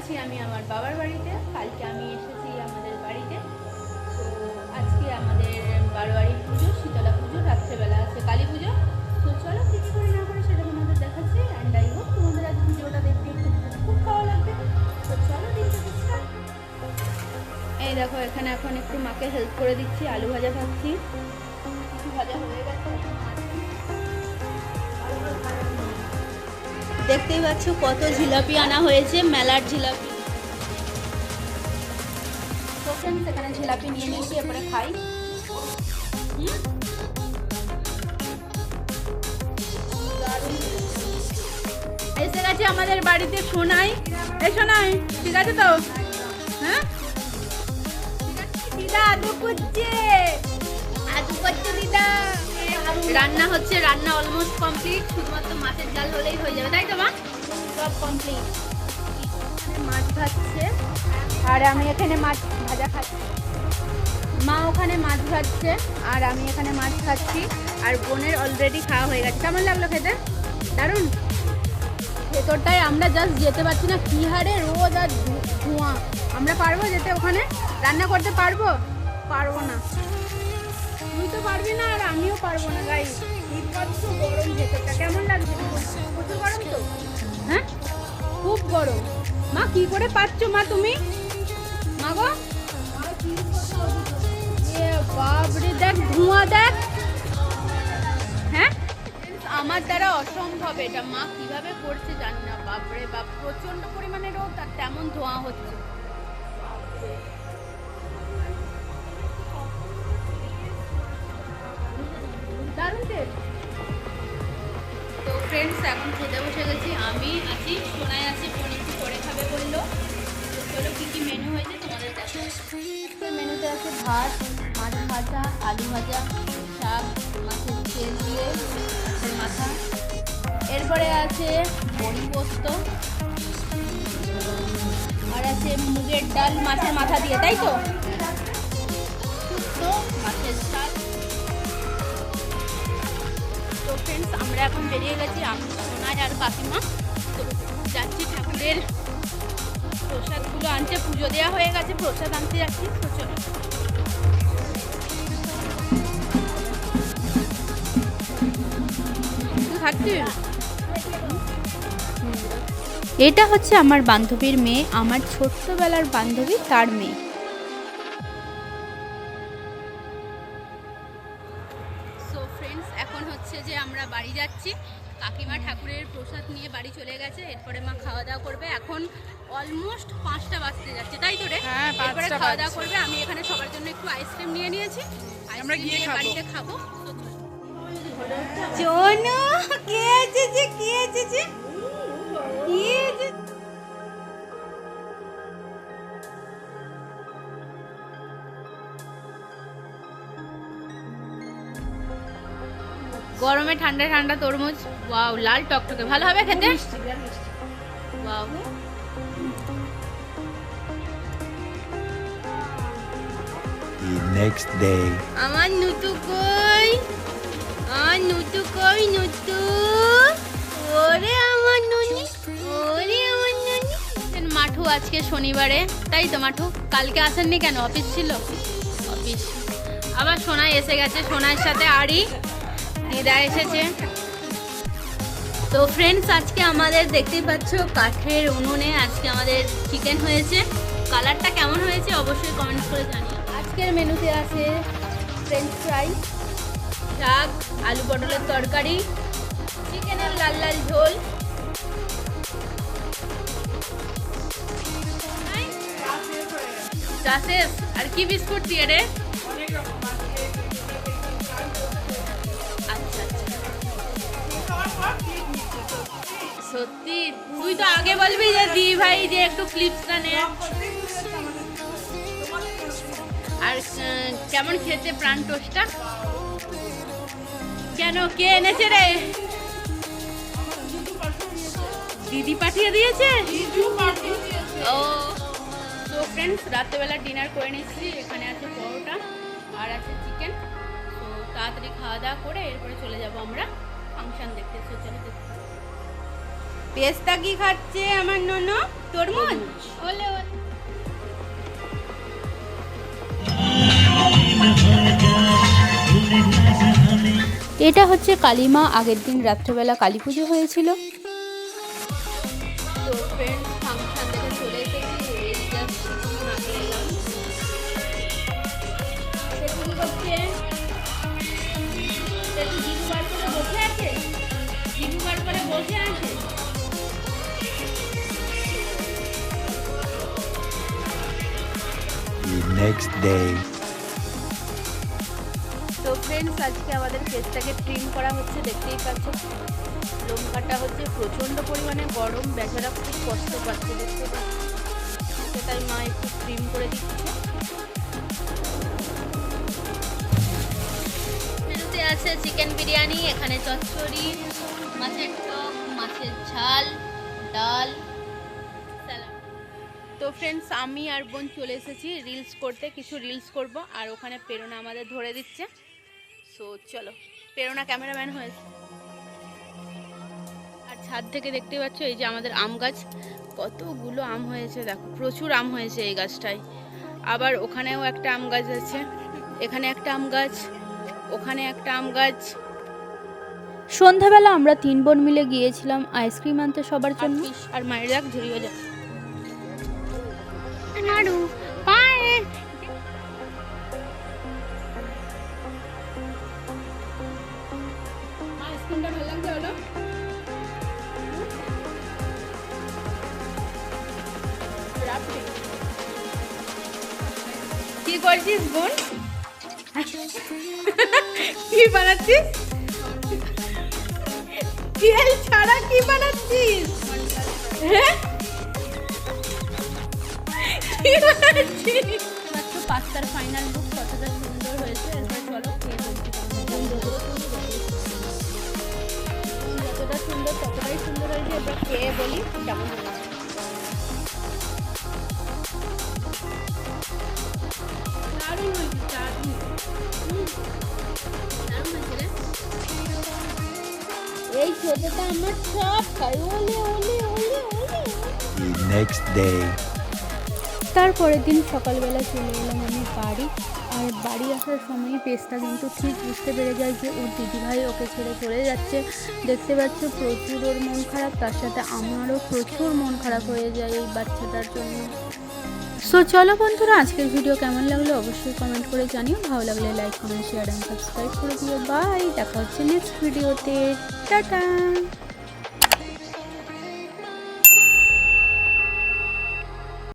আছি আমি আমার বাবার বাড়িতে, কালকে আমি এসেছি আমাদের বাড়িতে। তো আজকে আমাদের বারোয়ারি পুজো, শীতলা পুজো, রাত্রেবেলা আছে কালী পুজো। তো চলো কী করে না করে, সেটা তোমাদের দেখাচ্ছি অ্যান্ড আই হোক তোমাদের আজ ভিডিওটা দেখতে খুব ভালো লাগবে। তো চলো এই দেখো, এখানে এখন একটু মাকে হেল্প করে দিচ্ছি, আলু ভাজা ভাজছি ভাজা হয়ে গেছে। দেখতেই পাচ্ছ কত জিলাপি আনা হয়েছে, মেলার জিলাপি। ফ্রেন্ডস জিলাপি নিয়ে নিয়েছি খাই। আমাদের বাড়িতে সোনাই। এই সোনাই, ঠিক আছে তো? হ্যাঁ? আদু করছে। আদু করছে দিদা। রান্না হচ্ছে রান্না অলমোস্ট কমপ্লিট শুধুমাত্র মাছের জাল হলেই হয়ে যাবে তাই তো মা? সব কমপ্লিট মাছ ভাজছে। আর আমি এখানে মাছ ভাজা খাচ্ছি। মা ওখানে মাছ ভাজছে আর আমি এখানে মাছ খাচ্ছি আর বোনের অলরেডি খাওয়া হয়ে গেছে। কেমন লাগল খেতে? দারুণ। ভেতরটায় আমরা জাস্ট যেতে পারছি না কি হারে রোদ আর ধোঁয়া। আমরা পারব যেতে ওখানে? রান্না করতে পারব? পারব না। পারবি না আর আমিও পারব না গাই কেমন লাগছে? হ্যাঁ? খুব গরম। মা, কি করে পাচ্ছ মা তুমি? মা গো? বাবরে দেখ, ধোঁয়া দেখ। হ্যাঁ? আমার দ্বারা অসম্ভব এটা, মা। কীভাবে করছে জানি না। বাপরে বাপ প্রচণ্ড পরিমাণে রোদ আর তেমন ধোঁয়া হচ্ছে। তো ফ্রেন্ডস এখন খেতে বসে গেছি। আমি আছি বোন একটু করে বলল। মেনু হয়েছে ভাত, মাছ ভাজা, আলু ভাজা, শাক, মাছের তেল দিয়ে মাছের মাথা। এরপরে আছে বড়ি পোস্ত। আর আছে মুগের ডাল মাছের মাথা দিয়ে, তাই তো? মাছের চাল ফ্রেন্ডস আমরা এখন বেরিয়ে গেছি আমি আর কাকিমা। তো যাচ্ছি ঠাকুরের প্রসাদগুলো আনতে, পুজো দেওয়া হয়ে গেছে, প্রসাদ আনতে যাচ্ছি, তো এটা হচ্ছে আমার বান্ধবীর মেয়ে, আমার ছোট্টবেলার বান্ধবী, তার মেয়ে। কাকিমা ঠাকুরের প্রসাদ নিয়ে বাড়ি চলে গেছে এরপরে মা খাওয়া দাওয়া করবে। এখন অলমোস্ট পাঁচটা বাজতে যাচ্ছে তাই তো রে? হ্যাঁ, এরপরে পাঁচটা খাওয়া দাওয়া করবে আমি এখানে সবার জন্য একটু আইসক্রিম নিয়ে নিয়েছি। আমরা আইসক্রিম গিয়ে নিয়ে বাড়িতে খাব। চনু কে এসেছে গরমে ঠান্ডা ঠান্ডা তরমুজ ওয়াও লাল টকটকে। ভালো হবে খেতে? ওয়াও। The next day. আমার নুতু কই? আমার নুতু কই নুতু ওরে আমার নুনি ওরে আমার নুনি। মাঠু আজকে শনিবারে? তাই তো মাঠু কালকে আসেননি কেন? অফিস ছিল? অফিস। আবার সোনাই এসে গেছে সোনার সাথে আড়ি। দিদা এসেছে। তো ফ্রেন্ডস আজকে আমাদের দেখতেই পাচ্ছ কাঠের উনুনে আজকে আমাদের চিকেন হয়েছে। কালারটা কেমন হয়েছে অবশ্যই কমেন্ট করে জানিও। আজকের মেনুতে আছে ফ্রেঞ্চ ফ্রাই শাক আলু পটলের তরকারি চিকেনের লাল লাল ঝোল। আর কি বিস্কুট দিয়ে রে? সত্যি, তুই তো আগে বলবি যে দি ভাই, যে একটু ক্লিপসটা নে। আর কেমন খেতে প্রাণ টোস্টটা? কেন, কে এনেছে রে? দিদি পাঠিয়ে দিয়েছে? ও, তো ফ্রেন্ডস রাত্রেবেলা ডিনার করে নিচ্ছি। এখানে আছে পরোটা আর আছে চিকেন তো তাড়াতাড়ি খাওয়া দাওয়া করে এরপরে চলে যাব আমরা। ফাংশন দেখতে চলো দেখতে। পেস্তা কি খাচ্ছে আমার ননো তরমুজ ওলে ওলে। এটা হচ্ছে কালিমা। আগের দিন রাত্রেবেলা কালী পুজো হয়েছিল। তো ফ্রেন্ড next day. তো ফ্রেন্ডস আজকে আমাদের কেসটাকে ট্রিম করা হচ্ছে দেখতেই পাচ্ছ লোম কাটা হচ্ছে প্রচণ্ড পরিমাণে গরম বেচারা খুব কষ্ট পাচ্ছে দেখতে পাচ্ছি তাই মা একটু ট্রিম করে দিচ্ছে। মেনুতে আছে চিকেন বিরিয়ানি এখানে চচ্চড়ি মাছের টক মাছের ঝাল ডাল। ফ্রেন্ডস আমি আর বোন চলে এসেছি রিলস করতে কিছু রিলস করব আর ওখানে প্রেরণা আমাদের ধরে দিচ্ছে। সো চলো প্রেরণা ক্যামেরাম্যান হয়েছে আর ছাদ থেকে দেখতে পাচ্ছ এই যে আমাদের আম গাছ। কতগুলো আম হয়েছে দেখো প্রচুর আম হয়েছে এই গাছটায়। আবার ওখানেও একটা আম গাছ আছে এখানে একটা আম গাছ ওখানে একটা আম গাছ। সন্ধ্যাবেলা আমরা তিন বোন মিলে গিয়েছিলাম আইসক্রিম আনতে সবার জন্য। আর মায়ের যাক ঝুড়িয়ে যাক পায়ে। আইসক্রিমটা ভালো কি করছিস বোন? কি বানাচ্ছিস? তেল ছাড়া কি বানাচ্ছিস? হ্যাঁ? মাত্র পাস্তার ফাইনাল লুক কতটা সুন্দর হয়েছে এরপরে চলো খেয়ে বলছি যতটা সুন্দর ততটাই সুন্দর হয়েছে এবার খেয়ে বলি কেমন হয়েছে দারুণ হয়েছে দারুণ হুম, দারুণ হয়েছে রে এই ছোটটা আমার সব খাই ওলে ওলে ওলে ওলে The next day. তারপরের দিন সকালবেলা চলে এলাম আমি বাড়ি। আর বাড়ি আসার সময় পেস্তা কিন্তু ঠিক বুঝতে পেরে যায় যে ওর দিদিভাই ওকে ছেড়ে চলে যাচ্ছে। দেখতে পাচ্ছ প্রচুর ওর মন খারাপ, তার সাথে আমারও প্রচুর মন খারাপ হয়ে যায় এই বাচ্চাটার জন্য। সো চলো বন্ধুরা, আজকের ভিডিও কেমন লাগল অবশ্যই কমেন্ট করে জানিও। ভালো লাগলে like comment share and subscribe করে দিও। বাই দেখা হচ্ছে নেক্সট ভিডিওতে টাটা!